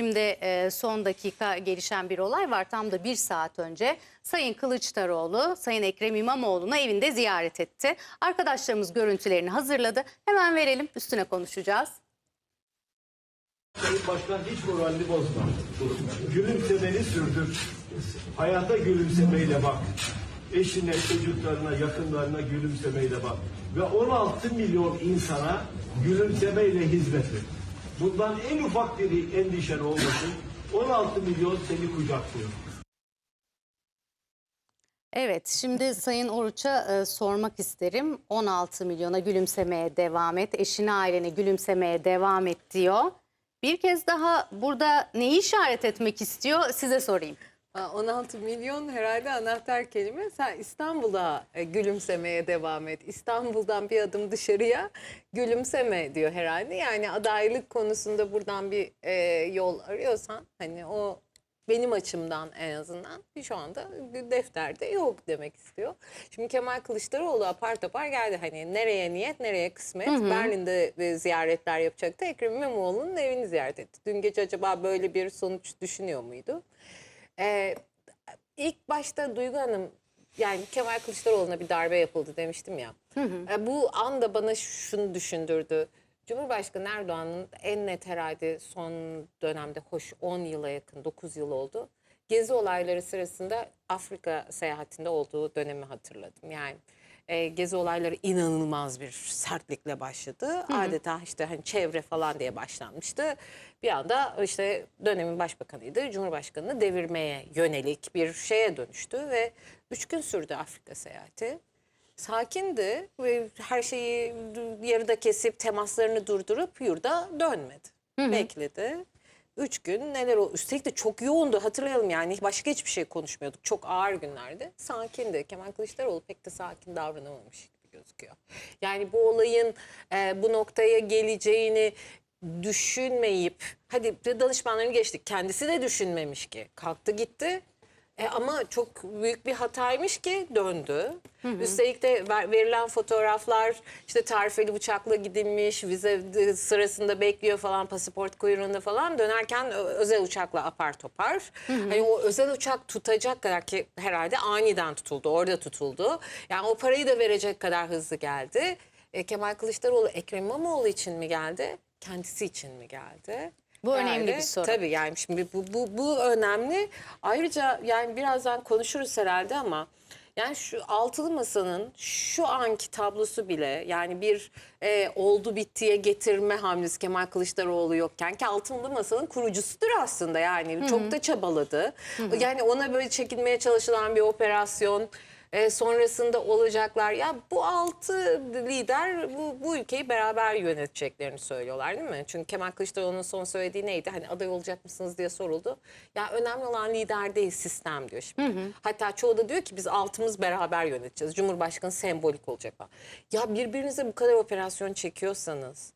Şimdi e, son dakika gelişen bir olay var. Tam da bir saat önce Sayın Kılıçdaroğlu, Sayın Ekrem İmamoğlu'nu evinde ziyaret etti. Arkadaşlarımız görüntülerini hazırladı. Hemen verelim, üstüne konuşacağız. Sayın Başkan hiç moralini bozma. Gülümsemeni sürdür. Hayata gülümsemeyle bak. Eşine, çocuklarına, yakınlarına gülümsemeyle bak. Ve 16 milyon insana gülümsemeyle hizmet et. Bundan en ufak bir endişen olmasın. 16 milyon seni kucaklıyor. Evet, şimdi Sayın Oruç'a e, sormak isterim. 16 milyona gülümsemeye devam et, eşine ailene gülümsemeye devam et diyor. Bir kez daha burada neyi işaret etmek istiyor size sorayım. Ha, 16 milyon herhalde anahtar kelime. Sen İstanbul'a e, gülümsemeye devam et. İstanbul'dan bir adım dışarıya gülümseme diyor herhalde. Yani adaylık konusunda buradan bir e, yol arıyorsan hani o benim açımdan en azından şu anda defterde yok demek istiyor. Şimdi Kemal Kılıçdaroğlu apar topar geldi. Hani nereye niyet, nereye kısmet. Berlin'de e, ziyaretler yapacaktı. Ekrem İmamoğlu'nun evini ziyaret etti. Dün gece acaba böyle bir sonuç düşünüyor muydu? Ee, ilk başta Duygu Hanım yani Kemal Kılıçdaroğlu'na bir darbe yapıldı demiştim ya. Ee, bu anda bana şunu düşündürdü. Cumhurbaşkanı Erdoğan'ın en net herhalde son dönemde hoş 10 yıla yakın 9 yıl oldu. Gezi olayları sırasında Afrika seyahatinde olduğu dönemi hatırladım. Yani e, gezi olayları inanılmaz bir sertlikle başladı. Adeta işte hani çevre falan diye başlanmıştı. Bir anda işte dönemin başbakanıydı. Cumhurbaşkanını devirmeye yönelik bir şeye dönüştü ve üç gün sürdü Afrika seyahati. Sakindi ve her şeyi yarıda kesip temaslarını durdurup yurda dönmedi. Bekledi. Üç gün neler oldu? Üstelik de çok yoğundu hatırlayalım yani başka hiçbir şey konuşmuyorduk. Çok ağır günlerdi. Sakindi. Kemal Kılıçdaroğlu pek de sakin davranamamış gibi gözüküyor. Yani bu olayın e, bu noktaya geleceğini düşünmeyip hadi danışmanlarını geçtik. Kendisi de düşünmemiş ki. Kalktı gitti. E ama çok büyük bir hataymış ki döndü. Üstelik de ver- verilen fotoğraflar işte tarifeli bıçakla gidilmiş, vize de- sırasında bekliyor falan pasaport kuyruğunda falan dönerken özel uçakla apar topar. Hani o özel uçak tutacak kadar ki herhalde aniden tutuldu, orada tutuldu. Yani o parayı da verecek kadar hızlı geldi. E, Kemal Kılıçdaroğlu Ekrem İmamoğlu için mi geldi? Kendisi için mi geldi? Bu önemli Yani, bir soru. Tabii yani şimdi bu, bu, bu önemli. Ayrıca yani birazdan konuşuruz herhalde ama yani şu altılı masanın şu anki tablosu bile yani bir e, oldu bittiye getirme hamlesi Kemal Kılıçdaroğlu yokken ki altılı masanın kurucusudur aslında yani çok da çabaladı. Yani ona böyle çekilmeye çalışılan bir operasyon e, sonrasında olacaklar. Ya bu altı lider bu, bu ülkeyi beraber yöneteceklerini söylüyorlar değil mi? Çünkü Kemal Kılıçdaroğlu'nun son söylediği neydi? Hani aday olacak mısınız diye soruldu. Ya önemli olan lider değil sistem diyor şimdi. Hatta çoğu da diyor ki biz altımız beraber yöneteceğiz. Cumhurbaşkanı sembolik olacak. Ya birbirinize bu kadar operasyon çekiyorsanız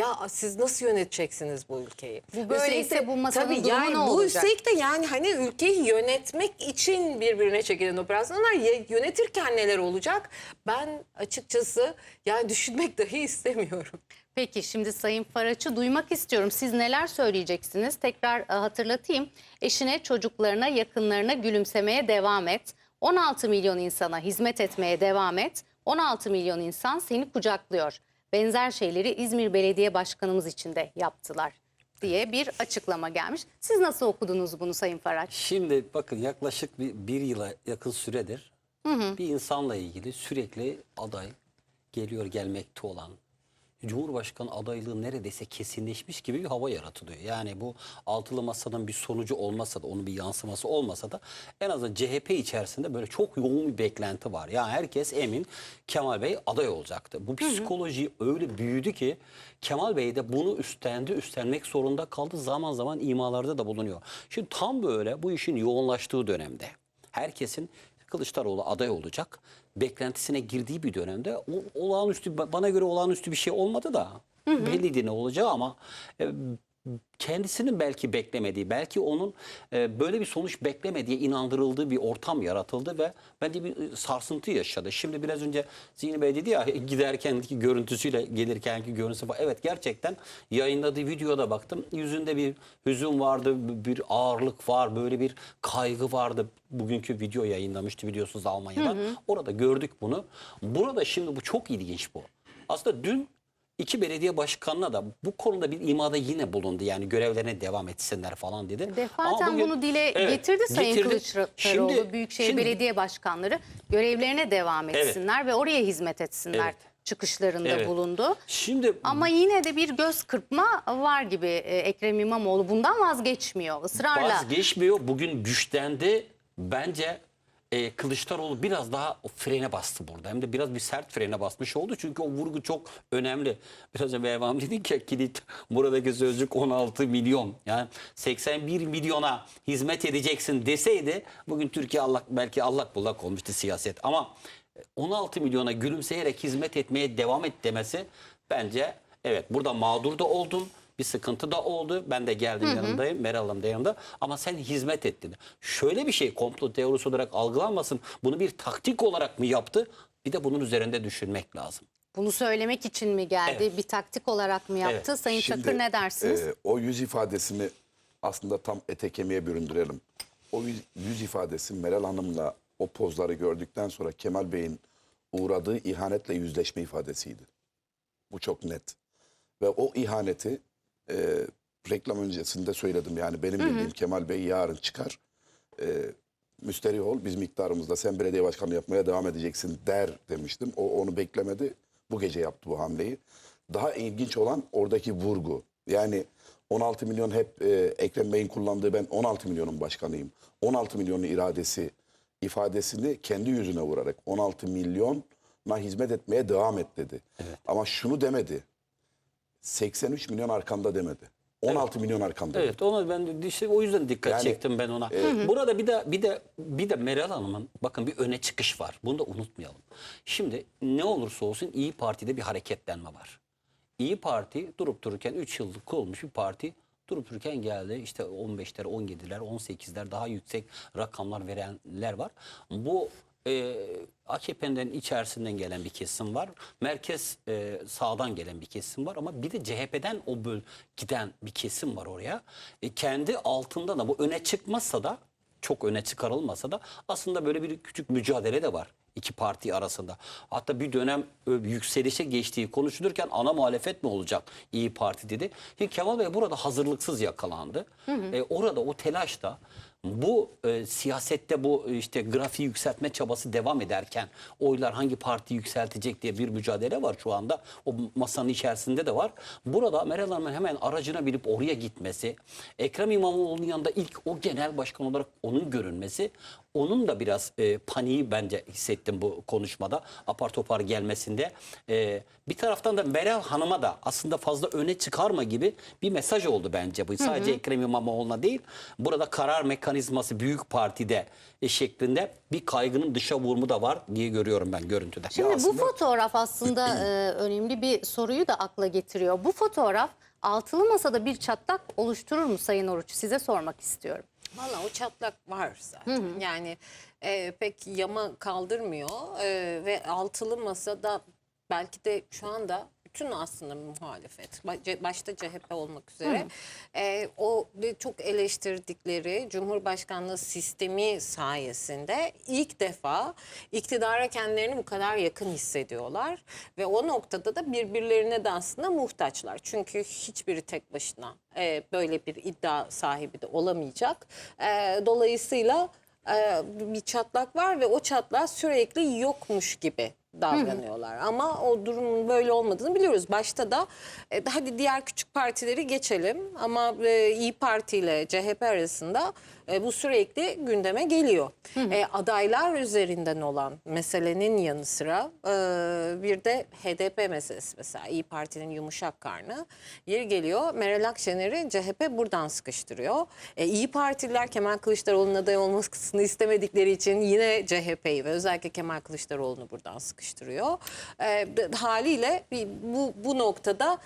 ya siz nasıl yöneteceksiniz bu ülkeyi? Bu böyleyse bu masanın tabii durumu yani ne bu olacak? üstelik de yani hani ülkeyi yönetmek için birbirine çekilen operasyonlar yönetirken neler olacak? Ben açıkçası yani düşünmek dahi istemiyorum. Peki şimdi Sayın Faraç'ı duymak istiyorum. Siz neler söyleyeceksiniz? Tekrar e, hatırlatayım. Eşine, çocuklarına, yakınlarına gülümsemeye devam et. 16 milyon insana hizmet etmeye devam et. 16 milyon insan seni kucaklıyor. Benzer şeyleri İzmir Belediye Başkanımız için de yaptılar diye bir açıklama gelmiş. Siz nasıl okudunuz bunu Sayın Faraç? Şimdi bakın yaklaşık bir, bir yıla yakın süredir bir insanla ilgili sürekli aday geliyor gelmekte olan Cumhurbaşkanı adaylığı neredeyse kesinleşmiş gibi bir hava yaratılıyor. Yani bu altılı masanın bir sonucu olmasa da onun bir yansıması olmasa da en azından CHP içerisinde böyle çok yoğun bir beklenti var. Yani herkes emin Kemal Bey aday olacaktı. Bu psikoloji öyle büyüdü ki Kemal Bey de bunu üstlendi, üstlenmek zorunda kaldı. Zaman zaman imalarda da bulunuyor. Şimdi tam böyle bu işin yoğunlaştığı dönemde herkesin Kılıçdaroğlu aday olacak beklentisine girdiği bir dönemde o, olağanüstü bana göre olağanüstü bir şey olmadı da belliydi ne olacağı ama e, kendisinin belki beklemediği, belki onun e, böyle bir sonuç beklemediği inandırıldığı bir ortam yaratıldı ve bence bir e, sarsıntı yaşadı. Şimdi biraz önce Zihni Bey dedi ya giderkenki görüntüsüyle gelirkenki görüntüsü. Evet gerçekten yayınladığı videoda baktım. Yüzünde bir hüzün vardı, bir ağırlık var, böyle bir kaygı vardı. Bugünkü video yayınlamıştı biliyorsunuz Almanya'da. Orada gördük bunu. Burada şimdi bu çok ilginç bu. Aslında dün İki belediye başkanına da bu konuda bir imada yine bulundu. Yani görevlerine devam etsinler falan dedi. Defaten Ama bugün- bunu dile Evet, getirdi Sayın getirdi. Kılıçdaroğlu. Şimdi- Büyükşehir şimdi- Belediye Başkanları görevlerine devam Evet. etsinler ve oraya hizmet etsinler Evet. çıkışlarında Evet. bulundu. Şimdi Ama yine de bir göz kırpma var gibi e, Ekrem İmamoğlu bundan vazgeçmiyor. Israrla vazgeçmiyor. Bugün güçlendi. Bence e, Kılıçdaroğlu biraz daha frene bastı burada. Hem de biraz bir sert frene basmış oldu. Çünkü o vurgu çok önemli. Biraz önce Mevlam dedi ki kilit buradaki sözcük 16 milyon. Yani 81 milyona hizmet edeceksin deseydi bugün Türkiye Allah belki allak bullak olmuştu siyaset. Ama 16 milyona gülümseyerek hizmet etmeye devam et demesi bence evet burada mağdur da oldun. Bir sıkıntı da oldu. Ben de geldim yanındayım. Meral Hanım da yanımda. Ama sen hizmet ettin. Şöyle bir şey komplo teorisi olarak algılanmasın. Bunu bir taktik olarak mı yaptı? Bir de bunun üzerinde düşünmek lazım. bunu söylemek için mi geldi? Evet. Bir taktik olarak mı yaptı? Evet. Sayın Şimdi, Çakır ne dersiniz? e, o yüz ifadesini aslında tam ete kemiğe büründürelim. O yüz, yüz ifadesi Meral Hanım'la o pozları gördükten sonra Kemal Bey'in uğradığı ihanetle yüzleşme ifadesiydi. Bu çok net. Ve o ihaneti e, reklam öncesinde söyledim. Yani benim bildiğim Kemal Bey yarın çıkar. E, müsterih ol biz miktarımızda sen belediye başkanı yapmaya devam edeceksin der demiştim. O onu beklemedi. Bu gece yaptı bu hamleyi. Daha ilginç olan oradaki vurgu. Yani 16 milyon hep e, Ekrem Bey'in kullandığı ben 16 milyonun başkanıyım. 16 milyonun iradesi ifadesini kendi yüzüne vurarak 16 milyona hizmet etmeye devam et dedi. Ama şunu demedi. 83 milyon arkanda demedi. 16 milyon arkanda. dedi. Evet onu ben işte o yüzden dikkat Yani, çektim ben ona. Burada bir de bir de bir de Meral Hanım'ın bakın bir öne çıkış var. Bunu da unutmayalım. Şimdi ne olursa olsun İyi Parti'de bir hareketlenme var. İyi Parti durup dururken 3 yıllık kurulmuş bir parti durup dururken geldi işte 15'ler, 17'ler, 18'ler daha yüksek rakamlar verenler var. Bu e, AKP'nin içerisinden gelen bir kesim var. Merkez e, sağdan gelen bir kesim var ama bir de CHP'den o böl giden bir kesim var oraya. E, kendi altında da bu öne çıkmazsa da çok öne çıkarılmasa da aslında böyle bir küçük mücadele de var iki parti arasında. Hatta bir dönem yükselişe geçtiği konuşulurken ana muhalefet mi olacak İyi Parti dedi. Şimdi Kemal Bey burada hazırlıksız yakalandı. E, orada o telaşta bu e, siyasette bu e, işte grafiği yükseltme çabası devam ederken oylar hangi parti yükseltecek diye bir mücadele var şu anda. O masanın içerisinde de var. Burada Meral Hanım'ın hemen aracına binip oraya gitmesi, Ekrem İmamoğlu'nun yanında ilk o genel başkan olarak onun görünmesi, onun da biraz e, paniği bence hissettim bu konuşmada. Apar topar gelmesinde. E, bir taraftan da Meral Hanım'a da aslında fazla öne çıkarma gibi bir mesaj oldu bence bu. Sadece Ekrem İmamoğlu'na değil. Burada karar mekanizması büyük partide e, şeklinde bir kaygının dışa vurumu da var diye görüyorum ben görüntüde. Şimdi bu aslında- fotoğraf aslında e, önemli bir soruyu da akla getiriyor. Bu fotoğraf altılı masada bir çatlak oluşturur mu Sayın Oruç? Size sormak istiyorum. Valla o çatlak var zaten. Yani e, pek yama kaldırmıyor e, ve altılı masada belki de şu anda bütün aslında muhalefet ba- başta CHP olmak üzere e, o çok eleştirdikleri Cumhurbaşkanlığı sistemi sayesinde ilk defa iktidara kendilerini bu kadar yakın hissediyorlar ve o noktada da birbirlerine de aslında muhtaçlar. Çünkü hiçbiri tek başına e, böyle bir iddia sahibi de olamayacak. E, dolayısıyla e, bir çatlak var ve o çatlak sürekli yokmuş gibi davranıyorlar. Ama o durumun böyle olmadığını biliyoruz. Başta da e, hadi diğer küçük partileri geçelim ama e, İyi Parti ile CHP arasında e, bu sürekli gündeme geliyor. E, adaylar üzerinden olan meselenin yanı sıra e, bir de HDP meselesi mesela İyi Parti'nin yumuşak karnı yeri geliyor. Meral Akşener'i CHP buradan sıkıştırıyor. E, İyi Partililer Kemal Kılıçdaroğlu'nun aday olmasını istemedikleri için yine CHP'yi ve özellikle Kemal Kılıçdaroğlu'nu buradan sıkıştırıyor. E, de- haliyle bu, bu noktada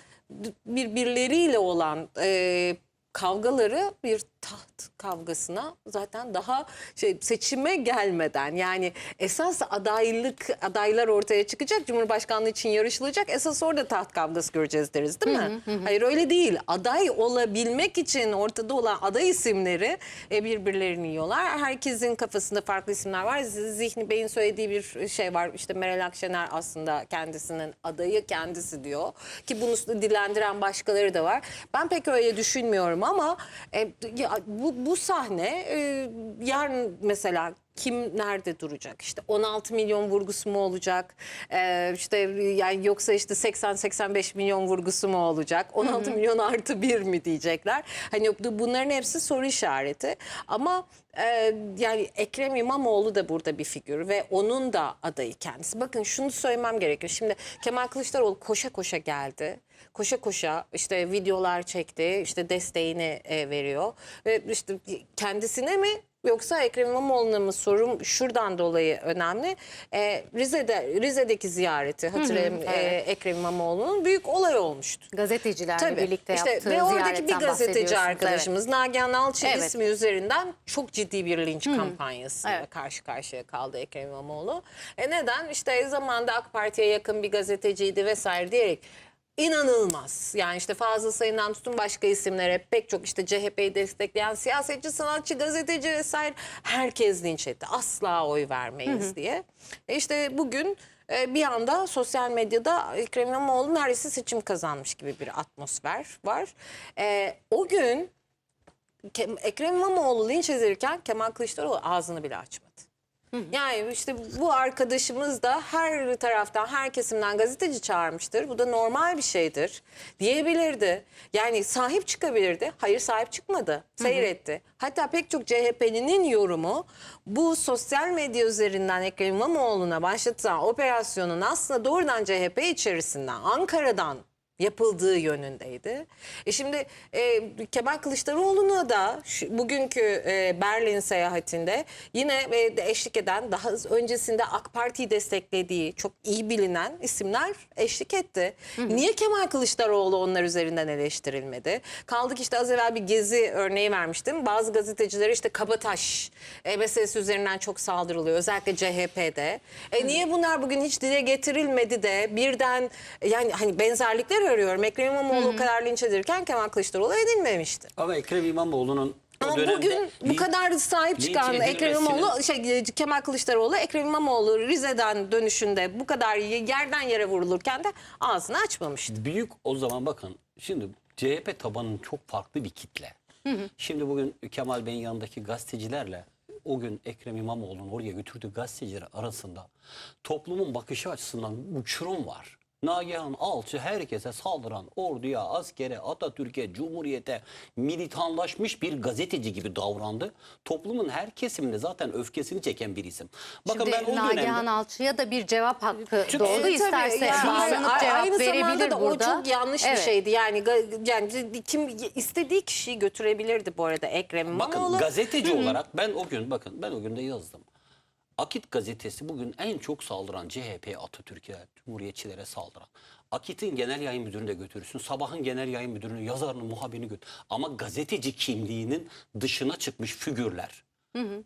birbirleriyle olan e, kavgaları bir taht kavgasına zaten daha şey seçime gelmeden yani esas adaylık adaylar ortaya çıkacak Cumhurbaşkanlığı için yarışılacak esas orada taht kavgası göreceğiz deriz değil mi? Hayır öyle değil aday olabilmek için ortada olan aday isimleri e, birbirlerini yiyorlar. Herkesin kafasında farklı isimler var. Zihni Bey'in söylediği bir şey var işte Meral Akşener aslında kendisinin adayı kendisi diyor ki bunu dilendiren başkaları da var. Ben pek öyle düşünmüyorum ama e, ya, bu, bu sahne e, yarın mesela kim nerede duracak? İşte 16 milyon vurgusu mu olacak? Ee, işte yani yoksa işte 80-85 milyon vurgusu mu olacak? 16 milyon artı bir mi diyecekler? Hani bu- bunların hepsi soru işareti. Ama e, yani Ekrem İmamoğlu da burada bir figür ve onun da adayı kendisi. Bakın şunu söylemem gerekiyor. Şimdi Kemal Kılıçdaroğlu koşa koşa geldi koşa koşa işte videolar çekti, işte desteğini e, veriyor ve işte kendisine mi yoksa Ekrem İmamoğlu'na mı sorum şuradan dolayı önemli. E, Rize'de Rize'deki ziyareti hatırlayın e, Ekrem İmamoğlu'nun büyük olay olmuştu. Gazetecilerle Tabii. birlikte İşte yaptığı ve oradaki bir gazeteci arkadaşımız Nagihan Alçı Evet. ismi üzerinden çok ciddi bir linç kampanyasıyla Evet. karşı karşıya kaldı Ekrem İmamoğlu. E neden? İşte zamanda AK Parti'ye yakın bir gazeteciydi vesaire diyerek inanılmaz. Yani işte Fazıl Sayın'dan tutun başka isimlere pek çok işte CHP'yi destekleyen siyasetçi, sanatçı, gazeteci vesaire herkes linç etti. Asla oy vermeyiz diye. E işte bugün e, bir anda sosyal medyada Ekrem İmamoğlu neredeyse seçim kazanmış gibi bir atmosfer var. E, o gün Ekrem İmamoğlu linç edilirken Kemal Kılıçdaroğlu ağzını bile açmadı. Yani işte bu arkadaşımız da her taraftan, her kesimden gazeteci çağırmıştır. Bu da normal bir şeydir diyebilirdi. Yani sahip çıkabilirdi. Hayır sahip çıkmadı. Seyretti. Hatta pek çok CHP'linin yorumu bu sosyal medya üzerinden Ekrem İmamoğlu'na başlatılan operasyonun aslında doğrudan CHP içerisinden, Ankara'dan yapıldığı yönündeydi. E şimdi e, Kemal Kılıçdaroğlu'na da şu, bugünkü e, Berlin seyahatinde yine e, de eşlik eden daha öncesinde AK Parti'yi desteklediği çok iyi bilinen isimler eşlik etti. Niye Kemal Kılıçdaroğlu onlar üzerinden eleştirilmedi? Kaldık işte az evvel bir gezi örneği vermiştim. Bazı gazeteciler işte kabataş e, meselesi üzerinden çok saldırılıyor. Özellikle CHP'de. E, niye bunlar bugün hiç dile getirilmedi de birden yani hani benzerlikler arıyorum. Ekrem İmamoğlu o kadar linç edilirken Kemal Kılıçdaroğlu edilmemişti. Ama Ekrem İmamoğlu'nun o Ama dönemde bugün bu kadar sahip çıkan Ekrem İmamoğlu, şey, Kemal Kılıçdaroğlu, Ekrem İmamoğlu Rize'den dönüşünde bu kadar yerden yere vurulurken de ağzını açmamıştı. Büyük o zaman bakın şimdi CHP tabanının çok farklı bir kitle. Şimdi bugün Kemal Bey'in yanındaki gazetecilerle o gün Ekrem İmamoğlu'nun oraya götürdüğü gazeteciler arasında toplumun bakışı açısından uçurum var. Nagihan Alçı herkese saldıran orduya, askere, Atatürk'e, Cumhuriyet'e militanlaşmış bir gazeteci gibi davrandı. Toplumun her kesiminde zaten öfkesini çeken bir isim. Bakın Şimdi ben o Nagihan dönemde... Alçı'ya da bir cevap hakkı Çünkü- doğdu. E, tabii, İsterse yani bağlanıp cevap aynı verebilir zamanda da burada. o çok yanlış bir Evet. şeydi. Yani yani kim istediği kişiyi götürebilirdi bu arada Ekrem Bakın İmamoğlu. gazeteci olarak ben o gün bakın ben o gün de yazdım. Akit gazetesi bugün en çok saldıran CHP, Atatürk'e, Cumhuriyetçilere saldıran. Akit'in genel yayın müdürünü de götürürsün. Sabahın genel yayın müdürünü, yazarını, muhabirini götür. Ama gazeteci kimliğinin dışına çıkmış figürler.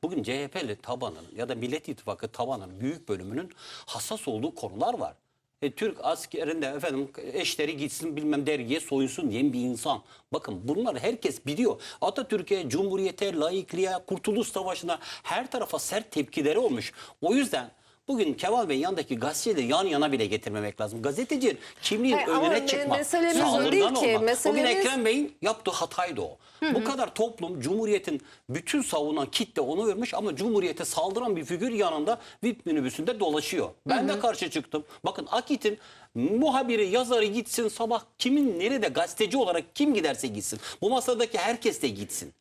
Bugün CHP'li tabanının ya da Millet İttifakı tabanının büyük bölümünün hassas olduğu konular var. E, Türk askerinde efendim eşleri gitsin bilmem dergiye soyunsun diyen bir insan. Bakın bunlar herkes biliyor. Atatürk'e, Cumhuriyet'e, laikliğe, Kurtuluş Savaşı'na her tarafa sert tepkileri olmuş. O yüzden bugün Kemal Bey'in yanındaki gazetecileri yan yana bile getirmemek lazım. Gazeteci kimliğin Hayır, ama önüne me- çıkmak, meselemiz o saldırgan değil ki. olmak. Bugün Meselemiz- Ekrem Bey'in yaptığı hataydı o. Bu kadar toplum Cumhuriyet'in bütün savunan kitle onu vermiş ama Cumhuriyet'e saldıran bir figür yanında VIP minibüsünde dolaşıyor. Ben de karşı çıktım. Bakın Akit'in muhabiri, yazarı gitsin sabah kimin nerede gazeteci olarak kim giderse gitsin. Bu masadaki herkes de gitsin.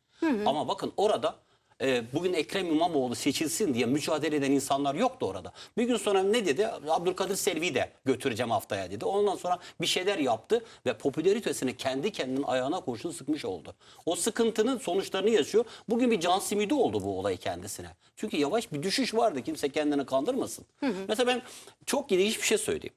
Ama bakın orada e, bugün Ekrem İmamoğlu seçilsin diye mücadele eden insanlar yoktu orada. Bir gün sonra ne dedi? Abdülkadir Selvi'yi de götüreceğim haftaya dedi. Ondan sonra bir şeyler yaptı ve popülaritesini kendi kendinin ayağına kurşun sıkmış oldu. O sıkıntının sonuçlarını yaşıyor. Bugün bir can simidi oldu bu olay kendisine. Çünkü yavaş bir düşüş vardı. Kimse kendini kandırmasın. Mesela ben çok ilginç bir şey söyleyeyim.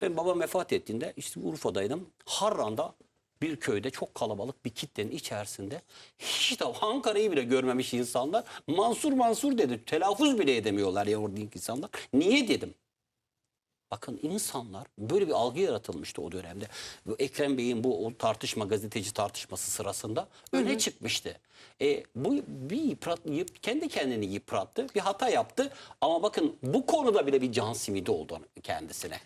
Ben babam vefat ettiğinde işte Urfa'daydım. Harran'da bir köyde çok kalabalık bir kitlenin içerisinde hiç de Ankara'yı bile görmemiş insanlar Mansur Mansur dedi. Telaffuz bile edemiyorlar ya oradaki insanlar. Niye dedim. Bakın insanlar böyle bir algı yaratılmıştı o dönemde. Bu Ekrem Bey'in bu tartışma gazeteci tartışması sırasında öne çıkmıştı. E, bu bir yıprat, yıp- kendi kendini yıprattı, bir hata yaptı ama bakın bu konuda bile bir can simidi oldu kendisine.